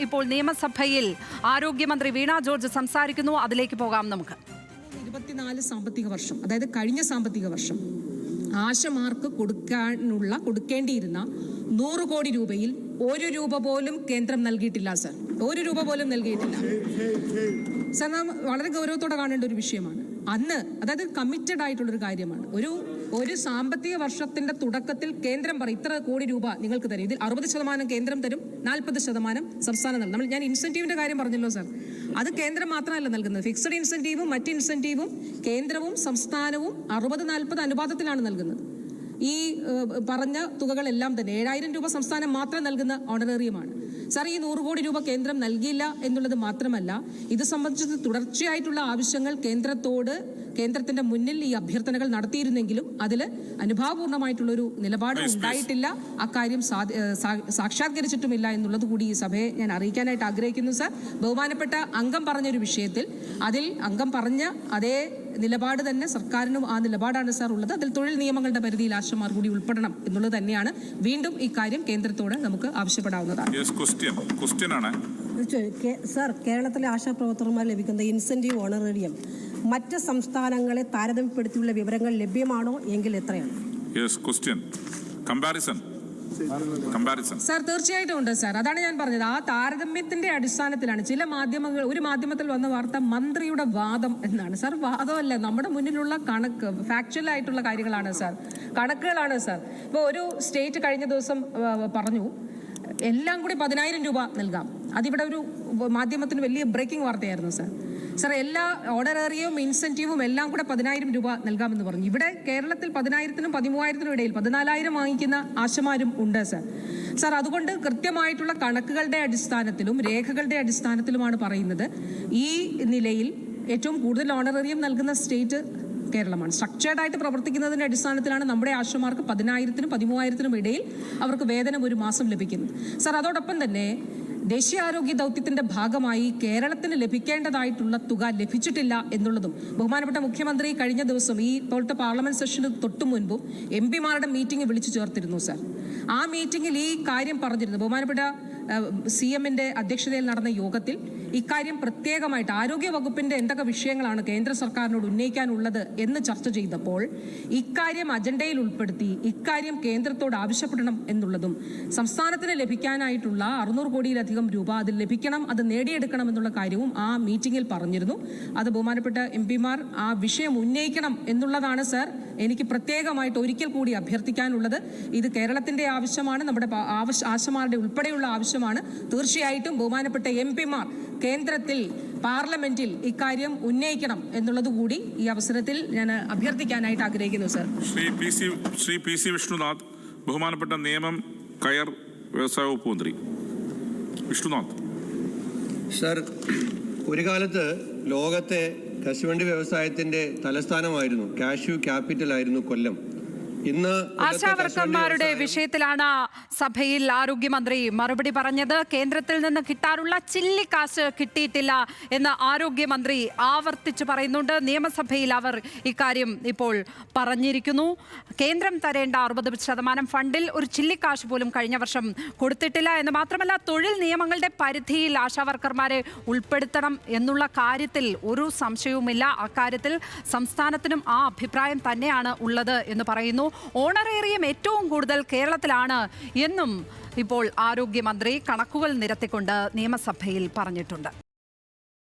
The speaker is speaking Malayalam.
ഇപ്പോൾ നിയമസഭയിൽ ആരോഗ്യമന്ത്രി വീണ ജോർജ് സംസാരിക്കുന്നു. അതിലേക്ക് പോകാം നമുക്ക്. ഇരുപത്തിനാല് സാമ്പത്തിക വർഷം അതായത് കഴിഞ്ഞ സാമ്പത്തിക വർഷം ആശമാർക്ക് കൊടുക്കാനുള്ള കൊടുക്കേണ്ടിയിരുന്ന നൂറ് കോടി രൂപയിൽ ഒരു രൂപ പോലും കേന്ദ്രം നൽകിയിട്ടില്ല സർ. ഒരു രൂപ പോലും നൽകിയിട്ടില്ല. സർ നാം വളരെ ഗൗരവത്തോടെ കാണേണ്ട ഒരു വിഷയമാണ്. അന്ന് അതായത് കമ്മിറ്റഡ് ആയിട്ടുള്ളൊരു കാര്യമാണ്. ഒരു ഒരു സാമ്പത്തിക വർഷത്തിന്റെ തുടക്കത്തിൽ കേന്ദ്രം പറയും ഇത്ര കോടി രൂപ നിങ്ങൾക്ക് തരും. ഇതിൽ അറുപത് ശതമാനം കേന്ദ്രം തരും നാൽപ്പത് ശതമാനം സംസ്ഥാനം നമ്മൾ ഞാൻ ഇൻസെന്റീവിന്റെ കാര്യം പറഞ്ഞല്ലോ സാർ അത് കേന്ദ്രം മാത്രമല്ല നൽകുന്നത്. ഫിക്സഡ് ഇൻസെന്റീവും മറ്റ് ഇൻസെന്റീവും കേന്ദ്രവും സംസ്ഥാനവും അറുപത് നാൽപ്പത് അനുപാതത്തിലാണ് നൽകുന്നത്. ഈ പറഞ്ഞ തുകകളെല്ലാം തന്നെ ഏഴായിരം രൂപ സംസ്ഥാനം മാത്രം നൽകുന്ന ഓണറേറിയമാണ് സാർ ഈ നൂറ് കോടി രൂപ കേന്ദ്രം നൽകിയില്ല എന്നുള്ളത് മാത്രമല്ല ഇത് സംബന്ധിച്ച് തുടർച്ചയായിട്ടുള്ള ആവശ്യങ്ങൾ കേന്ദ്രത്തോട് കേന്ദ്രത്തിന്റെ മുന്നിൽ ഈ അഭ്യർത്ഥനകൾ നടത്തിയിരുന്നെങ്കിലും അതിൽ അനുഭാവപൂർണമായിട്ടുള്ളൊരു നിലപാട് ഉണ്ടായിട്ടില്ല. അക്കാര്യം സാക്ഷാത്കരിച്ചിട്ടുമില്ല എന്നുള്ളത് കൂടി ഈ സഭയെ ഞാൻ അറിയിക്കാനായിട്ട് ആഗ്രഹിക്കുന്നു സാർ. ബഹുമാനപ്പെട്ട അംഗം പറഞ്ഞൊരു വിഷയത്തിൽ അതിൽ അംഗം പറഞ്ഞ അതേ നിലപാട് തന്നെ സർക്കാരിനും ആ നിലപാടാണ് സാർ ഉള്ളത്. അതിൽ തൊഴിൽ നിയമങ്ങളുടെ പരിധിയിൽ ആശമാർ കൂടി ഉൾപ്പെടണം എന്നുള്ളത് തന്നെയാണ് വീണ്ടും ഇക്കാര്യം കേന്ദ്രത്തോട് നമുക്ക് ആവശ്യപ്പെടാവുന്നതാണ്. സാർ കേരളത്തിലെ ആശാപ്രവർത്തകർമാർ ലഭിക്കുന്ന ഇൻസെന്റീവ് ഓണറേറിയം മറ്റ് സംസ്ഥാനങ്ങളെ താരതമ്യപ്പെടുത്തിയുള്ള വിവരങ്ങൾ ലഭ്യമാണോ? എങ്കിൽ എത്രയാണ്? Yes question comparison comparison sir തീർച്ചയായിട്ടും ഉണ്ട് സാർ അതാണ് ഞാൻ പറഞ്ഞത്. ആ താരതമ്യത്തിന്റെ അടിസ്ഥാനത്തിലാണ് ചില മാധ്യമങ്ങൾ ഒരു മാധ്യമത്തിൽ വന്ന വാർത്ത മന്ത്രിയുടെ വാദം എന്നാണ്. സാർ വാദമല്ല നമ്മുടെ മുന്നിലുള്ള കണക്ക് ഫാക്ച്വൽ ആയിട്ടുള്ള കാര്യങ്ങളാണ് സാർ കണക്കുകളാണ് സാർ ഇപ്പോൾ ഒരു സ്റ്റേറ്റ് കഴിഞ്ഞ ദിവസം പറഞ്ഞു എല്ലാം കൂടി പതിനായിരം രൂപ നൽകാം. അതിവിടെ ഒരു മാധ്യമത്തിന് വലിയ ബ്രേക്കിംഗ് വാർത്തയായിരുന്നു സാർ സാർ എല്ലാ ഓർഡറേറിയവും ഇൻസെന്റീവും എല്ലാം കൂടെ പതിനായിരം രൂപ നൽകാമെന്ന് പറഞ്ഞു. ഇവിടെ കേരളത്തിൽ പതിനായിരത്തിനും പതിമൂവായിരത്തിനും ഇടയിൽ പതിനാലായിരം വാങ്ങിക്കുന്ന ആശമാരും ഉണ്ട് സാർ. സാർ അതുകൊണ്ട് കൃത്യമായിട്ടുള്ള കണക്കുകളുടെ അടിസ്ഥാനത്തിലും രേഖകളുടെ അടിസ്ഥാനത്തിലുമാണ് പറയുന്നത്. ഈ നിലയിൽ ഏറ്റവും കൂടുതൽ ഓണറേറിയം നൽകുന്ന സ്റ്റേറ്റ് കേരളമാണ്. സ്ട്രക്ചേർഡായിട്ട് പ്രവർത്തിക്കുന്നതിന്റെ അടിസ്ഥാനത്തിലാണ് നമ്മുടെ ആശമാർക്ക് പതിനായിരത്തിനും പതിമൂവായിരത്തിനും ഇടയിൽ അവർക്ക് വേതനം ഒരു മാസം ലഭിക്കുന്നത്. സാർ അതോടൊപ്പം തന്നെ ദേശീയ ആരോഗ്യ ദൗത്യത്തിന്റെ ഭാഗമായി കേരളത്തിന് ലഭിക്കേണ്ടതായിട്ടുള്ള തുക ലഭിച്ചിട്ടില്ല എന്നുള്ളതും ബഹുമാനപ്പെട്ട മുഖ്യമന്ത്രി കഴിഞ്ഞ ദിവസം ഈ ഇപ്പോഴത്തെ പാർലമെന്റ് സെഷന് തൊട്ടു മുൻപും എം പിമാരുടെ മീറ്റിംഗ് വിളിച്ചു ചേർത്തിരുന്നു സാർ. ആ മീറ്റിംഗിൽ ഈ കാര്യം പറഞ്ഞിരുന്നു. ബഹുമാനപ്പെട്ട സി എമ്മിന്റെ അധ്യക്ഷതയിൽ നടന്ന യോഗത്തിൽ ഇക്കാര്യം പ്രത്യേകമായിട്ട് ആരോഗ്യ വകുപ്പിന്റെ എന്തൊക്കെ വിഷയങ്ങളാണ് കേന്ദ്ര സർക്കാരിനോട് ഉന്നയിക്കാനുള്ളത് എന്ന് ചർച്ച ചെയ്തപ്പോൾ ഇക്കാര്യം അജണ്ടയിൽ ഉൾപ്പെടുത്തി ഇക്കാര്യം കേന്ദ്രത്തോട് ആവശ്യപ്പെടണം എന്നുള്ളതും സംസ്ഥാനത്തിന് ലഭിക്കാനായിട്ടുള്ള അറുന്നൂറ് കോടിയിലധികം രൂപ അതിൽ ലഭിക്കണം അത് നേടിയെടുക്കണം എന്നുള്ള കാര്യവും ആ മീറ്റിംഗിൽ പറഞ്ഞിരുന്നു. അത് ബഹുമാനപ്പെട്ട എം പിമാർ ആ വിഷയം ഉന്നയിക്കണം എന്നുള്ളതാണ് സർ. എനിക്ക് പ്രത്യേകമായിട്ട് ഒരിക്കൽ കൂടി അഭ്യർത്ഥിക്കാനുള്ളത് ഇത് കേരളത്തിന്റെ ആവശ്യമാണ് നമ്മുടെ ആവശ്യ ആശമാരുടെ ഉൾപ്പെടെയുള്ള ആവശ്യമാണ്. തീർച്ചയായിട്ടും ബഹുമാനപ്പെട്ട എം പിമാർ കേന്ദ്രത്തിൽ പാർലമെന്റിൽ ഇക്കാര്യം ഉന്നയിക്കണം എന്നുള്ളത് കൂടി ഈ അവസരത്തിൽ ഞാൻ അഭ്യർത്ഥിക്കാനായിട്ട് ആഗ്രഹിക്കുന്നു sir. Shri P C Shri P C Vishnunath ബഹുമാനപ്പെട്ട നിയമം കയർ വ്യവസായ വകുപ്പ് മന്ത്രി. വിഷ്ണുനാഥ്. സർ ഒരു കാലത്ത് ലോകത്തെ കശുവണ്ടി വ്യവസായത്തിന്റെ തലസ്ഥാനമായിരുന്നു. കാഷ്യൂ ക്യാപിറ്റൽ ആയിരുന്നു കൊല്ലം. ഇന്ന് ആശാവർക്കർമാരുടെ വിഷയത്തിലാണ് സഭയിൽ ആരോഗ്യമന്ത്രി മറുപടി പറഞ്ഞത്. കേന്ദ്രത്തിൽ നിന്ന് കിട്ടാറുള്ള ചില്ലിക്കാശ് കിട്ടിയിട്ടില്ല എന്ന് ആരോഗ്യമന്ത്രി ആവർത്തിച്ചു പറയുന്നുണ്ട്. നിയമസഭയിൽ അവർ ഇക്കാര്യം ഇപ്പോൾ പറഞ്ഞിരിക്കുന്നു. കേന്ദ്രം തരേണ്ട അറുപത് ശതമാനം ഫണ്ടിൽ ഒരു ചില്ലിക്കാശ് പോലും കഴിഞ്ഞ വർഷം കൊടുത്തിട്ടില്ല എന്ന് മാത്രമല്ല തൊഴിൽ നിയമങ്ങളുടെ പരിധിയിൽ ആശാവർക്കർമാരെ ഉൾപ്പെടുത്തണം എന്നുള്ള കാര്യത്തിൽ ഒരു സംശയവുമില്ല. അക്കാര്യത്തിൽ സംസ്ഥാനത്തിനും ആ അഭിപ്രായം തന്നെയാണ് ഉള്ളത് എന്ന് പറയുന്നു. ഓണറേറിയം ഏറ്റവും കൂടുതൽ കേരളത്തിലാണ് എന്നും ഇപ്പോൾ ആരോഗ്യമന്ത്രി കണക്കുകൾ നിരത്തിക്കൊണ്ട് നിയമസഭയിൽ പറഞ്ഞിട്ടുണ്ട്.